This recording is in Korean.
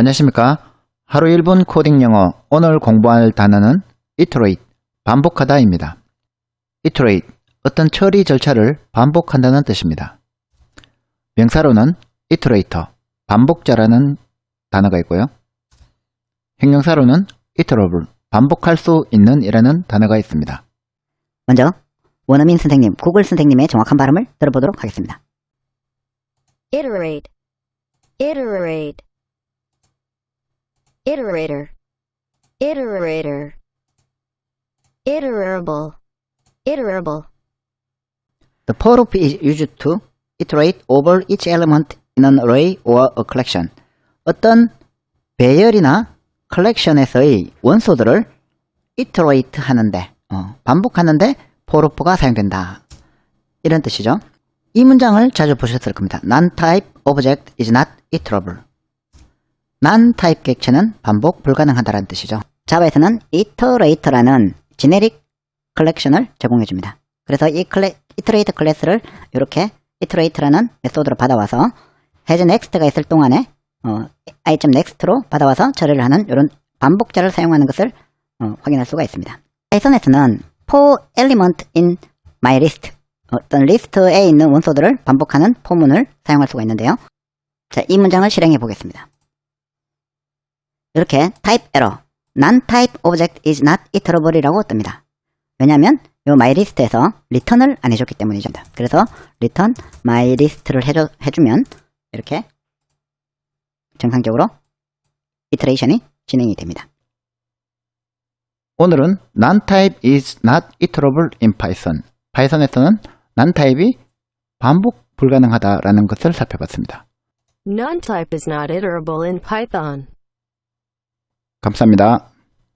안녕하십니까. 하루 1분 코딩 영어 오늘 공부할 단어는 iterate, 반복하다입니다. iterate, 어떤 처리 절차를 반복한다는 뜻입니다. 명사로는 iterator, 반복자라는 단어가 있고요. 형용사로는 iterable, 반복할 수 있는 이라는 단어가 있습니다. 먼저 원어민 선생님, 구글 선생님의 정확한 발음을 들어보도록 하겠습니다. iterate, iterate, iterator, iterator, iterable, iterable, The of is used to iterate over each element in an array or a collection. 어떤 배열이나 컬렉션에서의 원소들을 iterate 하는데, 어, 반복하는데 of가 사용된다. 이런 뜻이죠. 이 문장을 자주 보셨을 겁니다. Non-type object is not iterable. Non-type 객체는 반복 불가능하다는 뜻이죠. 자바에서는 iterator라는 지네릭 컬렉션을 제공해 줍니다. 그래서 이 클래, iterate 클래스를 이렇게 iterate라는 메소드로 받아와서 has next가 있을 동안에 어, i.next로 받아와서 처리를 하는 이런 반복자를 사용하는 것을 어, 확인할 수가 있습니다. 파이썬에서는 for element in my list 어떤 리스트에 있는 원소들을 반복하는 포문을 사용할 수가 있는데요. 자, 이 문장을 실행해 보겠습니다. 이렇게 type error, non-type object is not iterable이라고 뜹니다. 왜냐하면 요 myList에서 return을 안 해줬기 때문이죠. 그래서 return myList를 해줘, 해주면 이렇게 정상적으로 iteration이 진행이 됩니다. 오늘은 non-type is not iterable in Python. 파이썬에서는 non-type이 반복 불가능하다라는 것을 살펴봤습니다. non-type is not iterable in Python. 감사합니다.